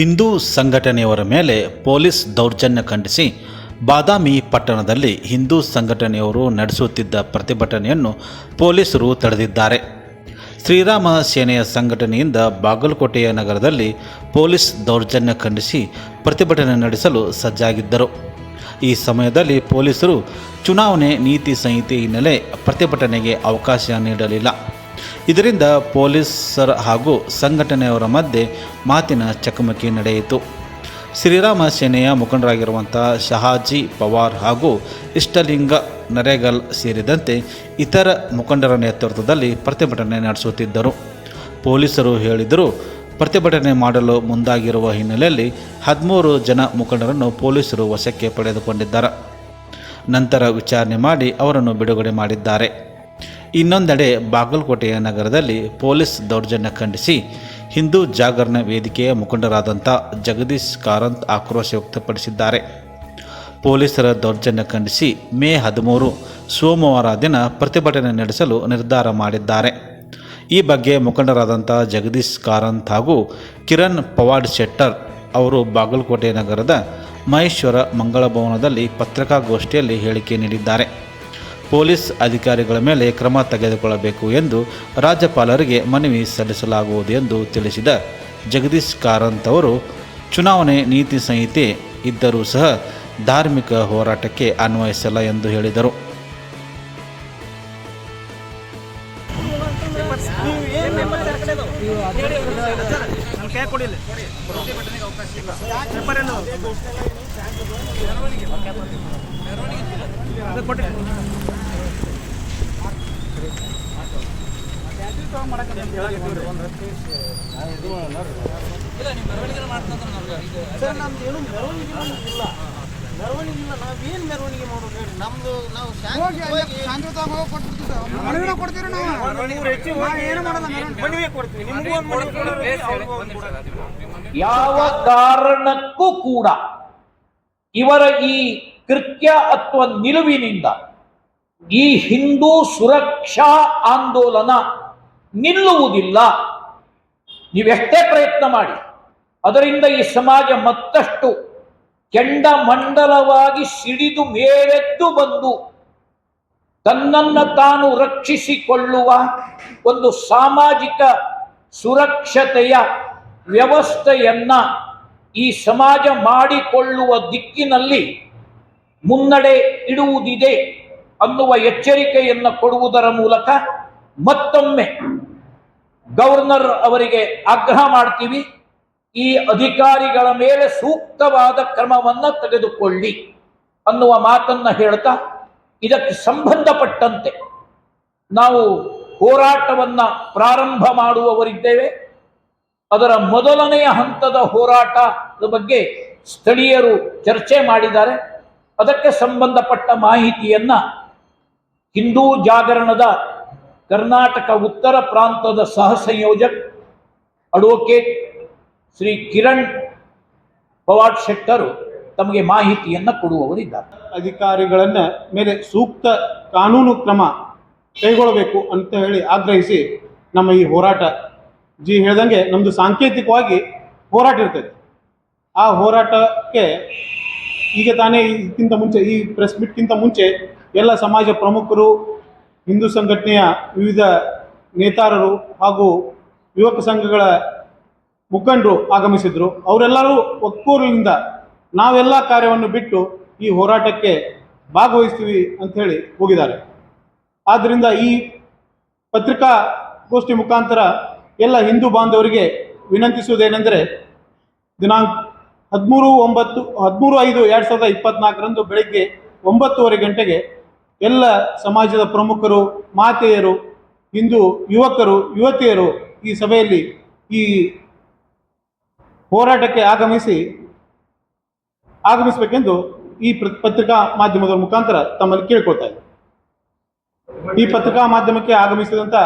ಹಿಂದೂ ಸಂಘಟನೆಯವರ ಮೇಲೆ ಪೊಲೀಸ್ ದೌರ್ಜನ್ಯ ಖಂಡಿಸಿ ಬಾದಾಮಿ ಪಟ್ಟಣದಲ್ಲಿ ಹಿಂದೂ ಸಂಘಟನೆಯವರು ನಡೆಸುತ್ತಿದ್ದ ಪ್ರತಿಭಟನೆಯನ್ನು ಪೊಲೀಸರು ತಡೆದಿದ್ದಾರೆ. ಶ್ರೀರಾಮ ಸೇನೆಯ ಸಂಘಟನೆಯಿಂದ ಬಾಗಲಕೋಟೆಯ ನಗರದಲ್ಲಿ ಪೊಲೀಸ್ ದೌರ್ಜನ್ಯ ಖಂಡಿಸಿ ಪ್ರತಿಭಟನೆ ನಡೆಸಲು ಸಜ್ಜಾಗಿದ್ದರು. ಈ ಸಮಯದಲ್ಲಿ ಪೊಲೀಸರು ಚುನಾವಣೆ ನೀತಿ ಸಂಹಿತೆ ಹಿನ್ನೆಲೆ ಪ್ರತಿಭಟನೆಗೆ ಅವಕಾಶ ನೀಡಲಿಲ್ಲ. ಇದರಿಂದ ಪೊಲೀಸರ ಹಾಗೂ ಸಂಘಟನೆಯವರ ಮಧ್ಯೆ ಮಾತಿನ ಚಕಮಕಿ ನಡೆಯಿತು. ಶ್ರೀರಾಮ ಸೇನೆಯ ಮುಖಂಡರಾಗಿರುವಂಥ ಶಹಾಜಿ ಪವಾರ್ ಹಾಗೂ ಇಷ್ಟಲಿಂಗ ನರೇಗಲ್ ಸೇರಿದಂತೆ ಇತರ ಮುಖಂಡರ ನೇತೃತ್ವದಲ್ಲಿ ಪ್ರತಿಭಟನೆ ನಡೆಸುತ್ತಿದ್ದರು. ಪೊಲೀಸರು ಹೇಳಿದರು ಪ್ರತಿಭಟನೆ ಮಾಡಲು ಮುಂದಾಗಿರುವ ಹಿನ್ನೆಲೆಯಲ್ಲಿ ಹದಿಮೂರು ಜನ ಮುಖಂಡರನ್ನು ಪೊಲೀಸರು ವಶಕ್ಕೆ ಪಡೆದುಕೊಂಡಿದ್ದಾರೆ. ನಂತರ ವಿಚಾರಣೆ ಮಾಡಿ ಅವರನ್ನು ಬಿಡುಗಡೆ ಮಾಡಿದ್ದಾರೆ. ಇನ್ನೊಂದೆಡೆ ಬಾಗಲಕೋಟೆಯ ನಗರದಲ್ಲಿ ಪೊಲೀಸ್ ದೌರ್ಜನ್ಯ ಖಂಡಿಸಿ ಹಿಂದೂ ಜಾಗರಣ ವೇದಿಕೆಯ ಮುಖಂಡರಾದಂಥ ಜಗದೀಶ್ ಕಾರಂತ್ ಆಕ್ರೋಶ ವ್ಯಕ್ತಪಡಿಸಿದ್ದಾರೆ. ಪೊಲೀಸರ ದೌರ್ಜನ್ಯ ಖಂಡಿಸಿ ಮೇ ಹದಿಮೂರು ಸೋಮವಾರ ದಿನ ಪ್ರತಿಭಟನೆ ನಡೆಸಲು ನಿರ್ಧಾರ ಮಾಡಿದ್ದಾರೆ. ಈ ಬಗ್ಗೆ ಮುಖಂಡರಾದಂಥ ಜಗದೀಶ್ ಕಾರಂತ್ ಹಾಗೂ ಕಿರಣ್ ಪವಾಡ್ ಶೆಟ್ಟರ್ ಅವರು ಬಾಗಲಕೋಟೆ ನಗರದ ಮಹೇಶ್ವರ ಮಂಗಳ ಭವನದಲ್ಲಿ ಪತ್ರಿಕಾಗೋಷ್ಠಿಯಲ್ಲಿ ಹೇಳಿಕೆ ನೀಡಿದ್ದಾರೆ. ಪೊಲೀಸ್ ಅಧಿಕಾರಿಗಳ ಮೇಲೆ ಕ್ರಮ ತೆಗೆದುಕೊಳ್ಳಬೇಕು ಎಂದು ರಾಜ್ಯಪಾಲರಿಗೆ ಮನವಿ ಸಲ್ಲಿಸಲಾಗುವುದು ಎಂದು ತಿಳಿಸಿದ ಜಗದೀಶ್ ಕಾರಂತ್ ಅವರು, ಚುನಾವಣೆ ನೀತಿ ಸಂಹಿತೆ ಇದ್ದರೂ ಸಹ ಧಾರ್ಮಿಕ ಹೋರಾಟಕ್ಕೆ ಅನ್ವಯಿಸಲ್ಲ ಎಂದು ಹೇಳಿದರು. ನನ್ನ ಸರ್ ನಮ್ದು ಏನು ಮೆರವಣಿಗೆ ಇಲ್ಲ. ಮೆರವಣಿಗೆ ಇಲ್ಲ ನಾವೇನು ಮೆರವಣಿಗೆ ಮಾಡೋದು ಹೇಳಿ? ನಮ್ದು ನಾವು ಮನವಿನ ಕೊಡ್ತೀವಿ. ನಾವು ಏನು ಮಾಡಲ್ಲ ಮನವಿ ಕೊಡ್ತೀವಿ. ನಿಮಗೂ. ಯಾವ ಕಾರಣಕ್ಕೂ ಕೂಡ ಇವರ ಈ ಕೃತ್ಯ ಅಥವಾ ನಿಲುವಿನಿಂದ. ಈ ಹಿಂದೂ ಸುರಕ್ಷಾ ಆಂದೋಲನ ನಿಲ್ಲುವುದಿಲ್ಲ. ನೀವೆಷ್ಟೇ ಪ್ರಯತ್ನ ಮಾಡಿ. ಅದರಿಂದ ಈ ಸಮಾಜ ಮತ್ತಷ್ಟು ಕೆಂಡಮಂಡಲವಾಗಿ ಸಿಡಿದು ಮೇಲೆದ್ದು ಬಂದು ತನ್ನನ್ನ ತಾನು ರಕ್ಷಿಸಿಕೊಳ್ಳುವ ಒಂದು ಸಾಮಾಜಿಕ ಸುರಕ್ಷತೆಯ ವ್ಯವಸ್ಥೆಯನ್ನ ಈ ಸಮಾಜ ಮಾಡಿಕೊಳ್ಳುವ ದಿಕ್ಕಿನಲ್ಲಿ ಮುನ್ನಡೆ ಇಡುವುದಿದೆ ಅನ್ನುವ ಎಚ್ಚರಿಕೆಯನ್ನು ಕೊಡುವುದರ ಮೂಲಕ ಮತ್ತೊಮ್ಮೆ ಗವರ್ನರ್ ಅವರಿಗೆ ಆಗ್ರಹ ಮಾಡ್ತೀವಿ, ಈ ಅಧಿಕಾರಿಗಳ ಮೇಲೆ ಸೂಕ್ತವಾದ ಕ್ರಮವನ್ನು ತೆಗೆದುಕೊಳ್ಳಿ ಅನ್ನುವ ಮಾತನ್ನ ಹೇಳ್ತಾ ಇದಕ್ಕೆ ಸಂಬಂಧಪಟ್ಟಂತೆ ನಾವು ಹೋರಾಟವನ್ನು ಪ್ರಾರಂಭ ಮಾಡುವವರಿದ್ದೇವೆ. ಅದರ ಮೊದಲನೆಯ ಹಂತದ ಹೋರಾಟದ ಬಗ್ಗೆ ಸ್ಥಳೀಯರು ಚರ್ಚೆ ಮಾಡಿದ್ದಾರೆ. ಅದಕ್ಕೆ ಸಂಬಂಧಪಟ್ಟ ಮಾಹಿತಿಯನ್ನ ಹಿಂದೂ ಜಾಗರಣದ ಕರ್ನಾಟಕ ಉತ್ತರ ಪ್ರಾಂತದ ಸಹ ಸಂಯೋಜಕ್ ಅಡ್ವೊಕೇಟ್ ಶ್ರೀ ಕಿರಣ್ ಪವಾಡ್ ಶೆಟ್ಟರು ತಮಗೆ ಮಾಹಿತಿಯನ್ನ ಕೊಡುವವರಿದ್ದಾರೆ. ಅಧಿಕಾರಿಗಳನ್ನ ಮೇಲೆ ಸೂಕ್ತ ಕಾನೂನು ಕ್ರಮ ಕೈಗೊಳ್ಳಬೇಕು ಅಂತ ಹೇಳಿ ಆಗ್ರಹಿಸಿ ನಮ್ಮ ಈ ಹೋರಾಟ. ಜಿ ಹೇಳ್ದಂಗೆ ನಮ್ಮದು ಸಾಂಕೇತಿಕವಾಗಿ ಹೋರಾಟ ಇರ್ತೈತೆ ಆ ಹೋರಾಟಕ್ಕೆ ಈಗ ತಾನೇ ಇದಕ್ಕಿಂತ ಮುಂಚೆ, ಈ ಪ್ರೆಸ್ ಮೀಟ್ಗಿಂತ ಮುಂಚೆ ಎಲ್ಲ ಸಮಾಜ ಪ್ರಮುಖರು, ಹಿಂದೂ ಸಂಘಟನೆಯ ವಿವಿಧ ನೇತಾರರು ಹಾಗೂ ಯುವಕ ಸಂಘಗಳ ಮುಖಂಡರು ಆಗಮಿಸಿದರು. ಅವರೆಲ್ಲರೂ ಒಕ್ಕೂರಿನಿಂದ ನಾವೆಲ್ಲ ಕಾರ್ಯವನ್ನು ಬಿಟ್ಟು ಈ ಹೋರಾಟಕ್ಕೆ ಭಾಗವಹಿಸ್ತೀವಿ ಹೇಳಿ ಹೋಗಿದ್ದಾರೆ. ಆದ್ದರಿಂದ ಈ ಪತ್ರಿಕಾಗೋಷ್ಠಿ ಮುಖಾಂತರ ಎಲ್ಲ ಹಿಂದೂ ಬಾಂಧವರಿಗೆ ವಿನಂತಿಸುವುದೇನೆಂದರೆ, ದಿನಾಂಕ ಹದಿಮೂರು ಒಂಬತ್ತು, ಹದಿಮೂರು ಐದು ಎರಡು ಸಾವಿರದ ಇಪ್ಪತ್ನಾಲ್ಕರಂದು ಬೆಳಗ್ಗೆ ಒಂಬತ್ತುವರೆ ಗಂಟೆಗೆ ಎಲ್ಲ ಸಮಾಜದ ಪ್ರಮುಖರು, ಮಾತೆಯರು ಇಂದು ಯುವಕರು, ಯುವತಿಯರು ಈ ಸಭೆಯಲ್ಲಿ ಈ ಹೋರಾಟಕ್ಕೆ ಆಗಮಿಸಿ ಆಗಮಿಸಬೇಕೆಂದು ಈ ಪತ್ರಿಕಾ ಮಾಧ್ಯಮದ ಮುಖಾಂತರ ತಮ್ಮಲ್ಲಿ ಕೇಳ್ಕೊಳ್ತಾ ಇದ್ದಾರೆ ಈ ಪತ್ರಿಕಾ ಮಾಧ್ಯಮಕ್ಕೆ ಆಗಮಿಸಿದಂಥ